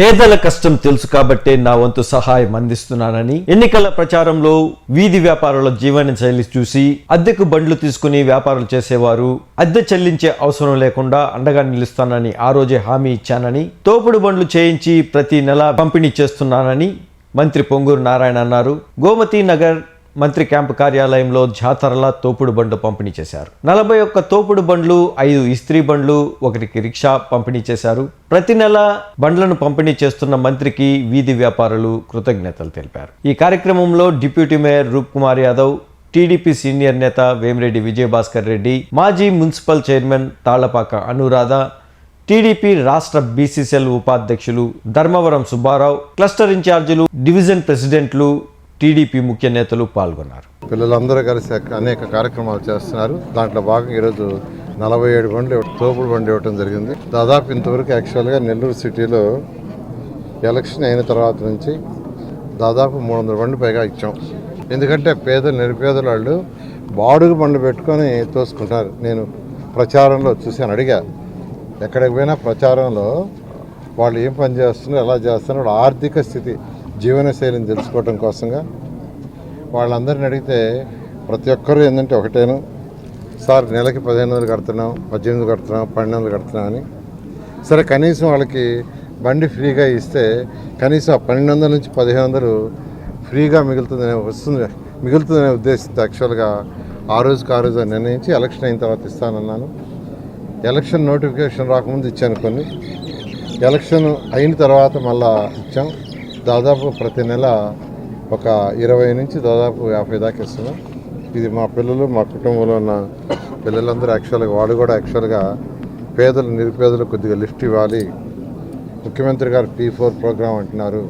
పేదల కష్టం తెలుసు కాబట్టే నా వంతు సహాయం అందిస్తున్నానని ఎన్నికల ప్రచారంలో వీధి వ్యాపారుల జీవన శైలి చూసి అద్దెకు బండ్లు తీసుకుని వ్యాపారాలు చేసేవారు అద్దె చెల్లించే అవసరం లేకుండా అండగా నిలుస్తానని ఆ రోజే హామీ ఇచ్చానని తోపుడు బండ్లు చేయించి ప్రతి నెల పంపిణీ చేస్తున్నానని మంత్రి పొంగూరు నారాయణ అన్నారు. గోమతి నగర్ మంత్రి క్యాంపు కార్యాలయంలో జాతరల తోపుడు బండ్లు పంపిణీ చేశారు. నలభై ఒక్క తోపుడు బండ్లు ఐదు ఇస్త్రీ బండ్లు ఒకరికి రిక్షా పంపిణీ చేశారు. ప్రతి నెల బండ్లను పంపిణీ చేస్తున్న మంత్రికి వీధి వ్యాపారులు కృతజ్ఞతలు తెలిపారు. ఈ కార్యక్రమంలో deputy mayor Roop Kumar Yadav TDP senior నేత వేమిరెడ్డి విజయభాస్కర్ రెడ్డి మాజీ municipal chairman Tallapaka Anuradha TDP రాష్ట్ర బీసీసీఎల్ ఉపాధ్యక్షులు ధర్మవరం సుబ్బారావు క్లస్టర్ ఇన్ఛార్జీలు డివిజన్ ప్రెసిడెంట్లు టీడీపీ ముఖ్య నేతలు పాల్గొన్నారు. పిల్లలందరూ కలిసి అనేక కార్యక్రమాలు చేస్తున్నారు. దాంట్లో భాగంగా ఈరోజు నలభై ఏడు బండ్లు తోపుడు బండి ఇవ్వడం జరిగింది. దాదాపు ఇంతవరకు యాక్చువల్గా నెల్లూరు సిటీలో ఎలక్షన్ అయిన తర్వాత నుంచి దాదాపు మూడు వందల బండ్లు పైగా ఇచ్చాం. ఎందుకంటే పేదలు నిరుపేదల వాళ్ళు బాడుగు బండ్లు పెట్టుకొని తోసుకుంటారు. నేను ప్రచారంలో చూశాను అడిగా ఎక్కడికి పోయినా ప్రచారంలో వాళ్ళు ఏం పని చేస్తున్నారు ఎలా చేస్తున్నారు వాళ్ళ ఆర్థిక స్థితి జీవనశైలిని తెలుసుకోవటం కోసంగా వాళ్ళందరిని అడిగితే ప్రతి ఒక్కరు ఏంటంటే ఒకటేను. సార్ నెలకి పదిహేను వందలు కడుతున్నాం పద్దెనిమిది కడుతున్నాం పన్నెండు వందలు కడుతున్నాం అని. సరే కనీసం వాళ్ళకి బండి ఫ్రీగా ఇస్తే కనీసం ఆ పన్నెండు వందల నుంచి పదిహేను వందలు ఫ్రీగా మిగులుతుందనే వస్తుంది మిగులుతుందనే ఉద్దేశంతో యాక్చువల్గా ఆ రోజుకి ఆ రోజు నిర్ణయించి ఎలక్షన్ అయిన తర్వాత ఇస్తానన్నాను. ఎలక్షన్ నోటిఫికేషన్ రాకముందు ఇచ్చాను కొన్ని. ఎలక్షన్ అయిన తర్వాత మళ్ళా ఇచ్చాం. దాదాపు ప్రతి నెల ఒక ఇరవై నుంచి దాదాపు యాభై దాకా ఇస్తున్నాం. ఇది మా పిల్లలు మా కుటుంబంలో ఉన్న పిల్లలందరూ యాక్చువల్గా వాడు కూడా యాక్చువల్గా పేదలు నిరుపేదలు కొద్దిగా లిఫ్ట్ ఇవ్వాలి. ముఖ్యమంత్రి గారు పీ ఫోర్ ప్రోగ్రాం అంటున్నారు.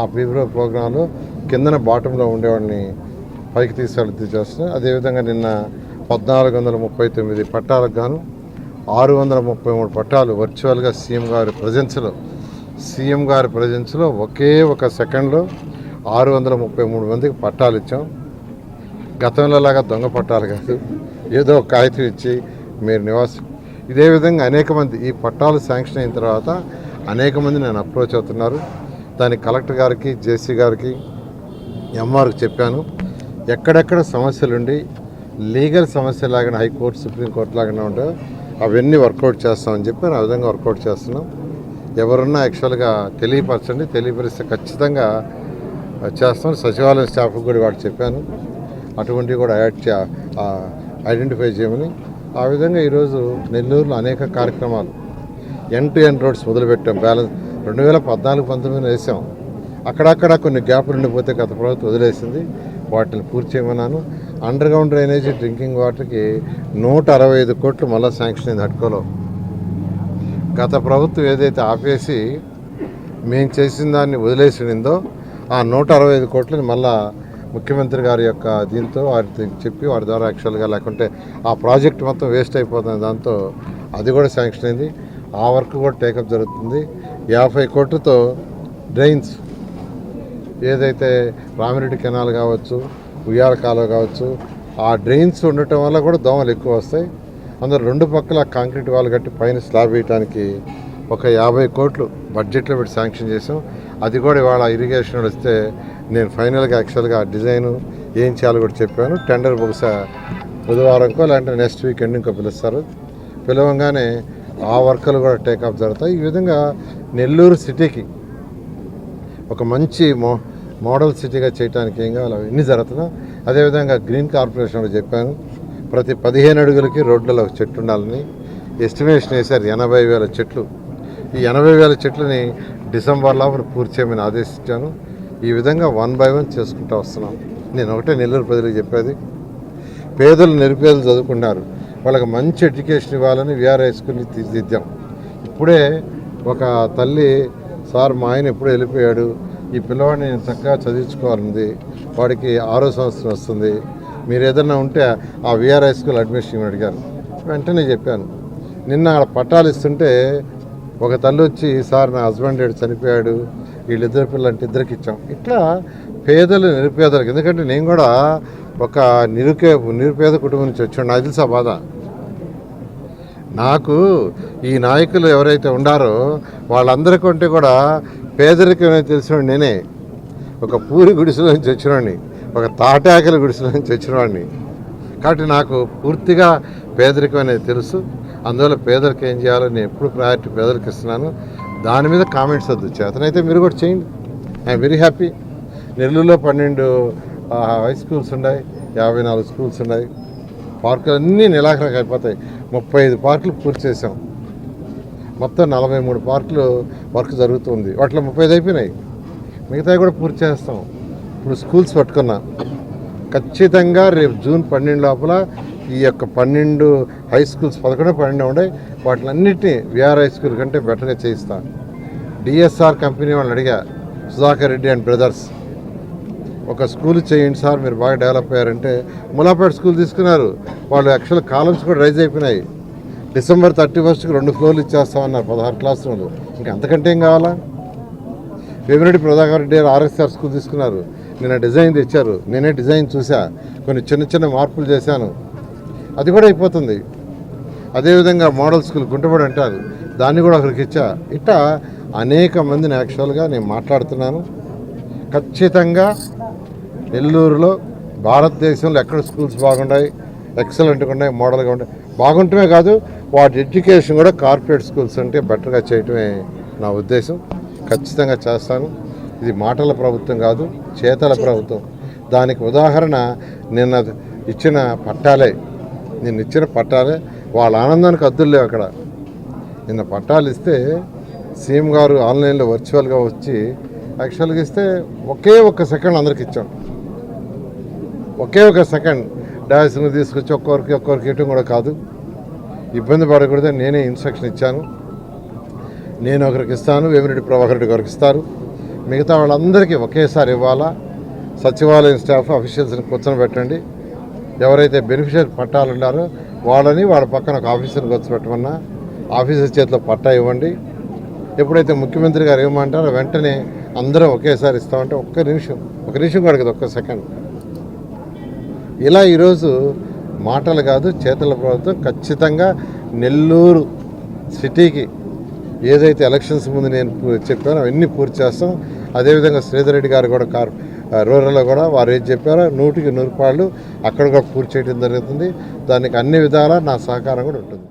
ఆ పీ ఫోర్ ప్రోగ్రాంలో కిందన బాటంలో ఉండేవాడిని పైకి తీసుకెళ్ళి చేస్తున్నాం. అదేవిధంగా నిన్న పద్నాలుగు వందల ముప్పై తొమ్మిది పట్టాలకు గాను ఆరు వందల ముప్పై మూడు పట్టాలు వర్చువల్గా సీఎం గారి ప్రజెన్స్లో సీఎం గారి ప్రజెన్స్లో ఒకే ఒక సెకండ్లో ఆరు వందల ముప్పై మూడు మందికి పట్టాలు ఇచ్చాం. గతంలోలాగా దొంగ పట్టాలు కాదు. ఏదో ఒక కాగితం ఇచ్చి మీరు నివాసం ఇదే విధంగా అనేక మంది ఈ పట్టాలు శాంక్షన్ అయిన తర్వాత అనేక మంది నేను అప్రోచ్ అవుతున్నారు. దానికి కలెక్టర్ గారికి జేసీ గారికి ఎంఆర్కి చెప్పాను. ఎక్కడెక్కడ సమస్యలుండి లీగల్ సమస్యలు లాగానే హైకోర్టు సుప్రీంకోర్టు లాగానే ఉంటాయో అవన్నీ వర్కౌట్ చేస్తామని చెప్పి ఆ విధంగా వర్కౌట్ చేస్తున్నాం. ఎవరున్నా యాక్చువల్గా తెలియపరచండి తెలియపరిస్తే ఖచ్చితంగా చేస్తాం సచివాలయం స్టాఫ్కి కూడా వాడు చెప్పాను. అటువంటివి కూడా యాడ్ ఐడెంటిఫై చేయమని. ఆ విధంగా ఈరోజు నెల్లూరులో అనేక కార్యక్రమాలు. ఎన్ టు ఎన్ రోడ్స్ మొదలుపెట్టాం. బ్యాలెన్స్ రెండు వేల పద్నాలుగు పంతొమ్మిదిలో వేసాం. అక్కడక్కడ కొన్ని గ్యాప్లు ఉండిపోతే గత ప్రభుత్వం వదిలేసింది. వాటిని పూర్తి చేయమన్నాను. అండర్ గ్రౌండ్ డ్రైనేజీ డ్రింకింగ్ వాటర్కి నూట అరవై ఐదు కోట్లు మళ్ళీ శాంక్షన్ అయింది హట్కోలో గత ప్రభుత్వం ఏదైతే ఆపేసి మేము చేసిన దాన్ని వదిలేసిందో ఆ నూట అరవై ఐదు కోట్లని మళ్ళా ముఖ్యమంత్రి గారి యొక్క దీంతో వారికి చెప్పి వారి ద్వారా యాక్చువల్గా లేకుంటే ఆ ప్రాజెక్ట్ మొత్తం వేస్ట్ అయిపోతుంది దాంతో అది కూడా శాంక్షన్ అయింది. ఆ వర్క్ కూడా టేకప్ జరుగుతుంది. యాభై కోట్లతో డ్రైన్స్ ఏదైతే రామిరెడ్డి కెనాల్ కావచ్చు ఉయ్యాల కాలువ కావచ్చు ఆ డ్రైన్స్ ఉండటం వల్ల కూడా దోమలు ఎక్కువ వస్తాయి. అందులో రెండు పక్కల కాంక్రీట్ వాల్ కట్టి పైన స్లాబ్ వేయడానికి ఒక యాభై కోట్లు బడ్జెట్లో పెట్టి శాంక్షన్ చేసాం అది కూడా ఇవాళ ఇరిగేషన్ వస్తే నేను ఫైనల్గా యాక్చువల్గా డిజైన్ ఏం చేయాలో కూడా చెప్పాను. టెండర్ బహుశా బుధవారంకో లేదంటే నెక్స్ట్ వీక్ ఎండింగ్కో పిలుస్తారు. పిలవంగానే ఆ వర్కలు కూడా టేకప్ జరుగుతాయి. ఈ విధంగా నెల్లూరు సిటీకి ఒక మంచి మో మోడల్ సిటీగా చేయడానికి ఏం కావాలి? అవన్నీ జరుగుతున్నా అదేవిధంగా గ్రీన్ కార్పొరేషన్లో చెప్పాను. ప్రతి పదిహేను అడుగులకి రోడ్లలో ఒక చెట్టు ఉండాలని ఎస్టిమేషన్ వేశారు ఎనభై వేల చెట్లు. ఈ ఎనభై వేల చెట్లని డిసెంబర్ లోపల పూర్తి చేయమని ఆదేశించాను. ఈ విధంగా వన్ బై వన్ చేసుకుంటూ వస్తున్నాం. నేను ఒకటే నెల్లూరు ప్రజలకు చెప్పేది. పేదలు నిరుపేదలు చదువుకున్నారు వాళ్ళకి మంచి ఎడ్యుకేషన్ ఇవ్వాలని విఆర్ హై స్కూల్ని తీర్చిదిద్దాం. ఇప్పుడే ఒక తల్లి సార్ మా ఆయన ఎప్పుడు వెళ్ళిపోయాడు. ఈ పిల్లవాడిని నేను చక్కగా చదివించుకోవాలంది వాడికి ఆరో సంవత్సరం వస్తుంది. మీరు ఏదైనా ఉంటే ఆ విఆర్ హై స్కూల్ అడ్మిషన్ అడిగారు. వెంటనే చెప్పాను. నిన్న ఆడ పట్టాలు ఇస్తుంటే ఒక తల్లి వచ్చి సార్ నా హస్బెండ్ ఏడు చనిపోయాడు వీళ్ళిద్దరు పిల్లలంటే ఇద్దరికి ఇచ్చాం. ఇట్లా పేదలు నిరుపేదలకు ఎందుకంటే నేను కూడా ఒక నిరుకే నిరుపేద కుటుంబం నుంచి వచ్చాను. నాకు తెలుసా బాధ. నాకు ఈ నాయకులు ఎవరైతే ఉండారో వాళ్ళందరికంటే కూడా పేదరికమే తెలిసిన నేనే. ఒక పూరి గుడిసెలో నుంచి వచ్చినవాడిని ఒక తాటాకల గుడిసెల నుంచి వచ్చినవాడిని కాబట్టి నాకు పూర్తిగా పేదరికం అనేది తెలుసు. అందువల్ల పేదరికం ఏం చేయాలో నేను ఎప్పుడు ప్రయారిటీ పేదరికి ఇస్తున్నాను. దాని మీద కామెంట్స్ వద్దు చేతనైతే మీరు కూడా చేయండి. ఐఎమ్ వెరీ హ్యాపీ నెల్లూరులో పన్నెండు హై స్కూల్స్ ఉన్నాయి. యాభై నాలుగు స్కూల్స్ ఉన్నాయి. పార్కులు అన్నీ నిలాఖరకు అయిపోతాయి. ముప్పై ఐదు పార్కులు పూర్తి చేసాం మొత్తం నలభై మూడు పార్కులు వర్క్ జరుగుతుంది. వాటిలో ముప్పై ఐదు అయిపోయినాయి. మిగతావి కూడా పూర్తి చేస్తాం. ఇప్పుడు స్కూల్స్ పట్టుకున్నా. ఖచ్చితంగా రేపు జూన్ పన్నెండు లోపల ఈ యొక్క పన్నెండు హై స్కూల్స్ పదకొండు పన్నెండు ఉన్నాయి వాటిలన్నిటినీ విఆర్ హై స్కూల్ కంటే బెటర్గా చేయిస్తా. డిఎస్ఆర్ కంపెనీ వాళ్ళని అడిగా సుధాకర్ రెడ్డి అండ్ బ్రదర్స్ ఒక స్కూల్ చేయండి సార్ మీరు బాగా డెవలప్ అయ్యారంటే ములాపేట స్కూల్ తీసుకున్నారు. వాళ్ళు యాక్చువల్ కాలమ్స్ కూడా రైజ్ అయిపోయినాయి. డిసెంబర్ థర్టీ ఫస్ట్కి రెండు ఫ్లోర్లు ఇచ్చేస్తామన్నారు పదహారు క్లాస్ రూమ్లు. ఇంకా అంతకంటే ఏం కావాలా? వేమిరెడ్డి ప్రభాకర్ రెడ్డి గారు ఆర్ఎస్ఆర్ స్కూల్ తీసుకున్నారు. నిన్న డిజైన్ తెచ్చారు. నేనే డిజైన్ చూసా. కొన్ని చిన్న చిన్న మార్పులు చేశాను. అది కూడా అయిపోతుంది. అదేవిధంగా మోడల్ స్కూల్ గుంటబడి అంటారు. దాన్ని కూడా ఒకరికి ఇచ్చా. ఇట్లా అనేక మందిని యాక్చువల్గా నేను మాట్లాడుతున్నాను. ఖచ్చితంగా నెల్లూరులో భారతదేశంలో ఎక్కడ స్కూల్స్ బాగున్నాయి ఎక్సలెంట్గా ఉన్నాయి మోడల్గా ఉన్నాయి బాగుంటమే కాదు వాటి ఎడ్యుకేషన్ కూడా కార్పొరేట్ స్కూల్స్ అంటే బెటర్గా చేయటమే నా ఉద్దేశం. ఖచ్చితంగా చేస్తాను. ఇది మాటల ప్రభుత్వం కాదు చేతల ప్రభుత్వం. దానికి ఉదాహరణ నిన్న ఇచ్చిన పట్టాలే. నిన్న ఇచ్చిన పట్టాలే. వాళ్ళ ఆనందానికి అద్దులు లేవు అక్కడ. నిన్న పట్టాలు ఇస్తే సీఎం గారు ఆన్లైన్లో వర్చువల్గా వచ్చి యాక్చువల్గా ఇస్తే ఒకే ఒక్క సెకండ్ అందరికి ఇచ్చాం. ఒకే ఒక సెకండ్. డాస్ని తీసుకొచ్చి ఒక్కొక్కరికి ఒక్కొక్కరికి ఇవ్వటం కూడా కాదు. ఇబ్బంది పడకూడదని నేనే ఇన్స్ట్రక్షన్ ఇచ్చాను. నేను ఒకరికి ఇస్తాను. వేమిరెడ్డి ప్రభాకర్ రెడ్డి గారికి ఇస్తారు. మిగతా వాళ్ళందరికీ ఒకేసారి ఇవ్వాలా? సచివాలయం స్టాఫ్ అఫీషియల్స్ని కూర్చోబెట్టండి పెట్టండి. ఎవరైతే బెనిఫిషియర్ పట్టాలు ఉన్నారో వాళ్ళని వాళ్ళ పక్కన ఒక ఆఫీసర్ని కూర్చోబెట్టమన్నా ఆఫీసర్ చేతిలో పట్టా ఇవ్వండి. ఎప్పుడైతే ముఖ్యమంత్రి గారు ఏమంటారో వెంటనే అందరం ఒకేసారి ఇస్తామంటే ఒక్క నిమిషం ఒక నిమిషం కూడా కదా ఒక్క సెకండ్. ఇలా ఈరోజు మాటలు కాదు చేతల ప్రభుత్వం ఖచ్చితంగా నెల్లూరు సిటీకి ఏదైతే ఎలక్షన్స్ ముందు నేను చెప్పానో అవన్నీ పూర్తి చేస్తాం. అదేవిధంగా శ్రీధర్ రెడ్డి గారు కూడా కార్ రూరల్లో కూడా వారు ఏం చెప్పారో నూటికి నూరు పాళ్ళు అక్కడ కూడా పూర్తి చేయడం జరుగుతుంది. దానికి అన్ని విధాలా నా సహకారం కూడా ఉంటుంది.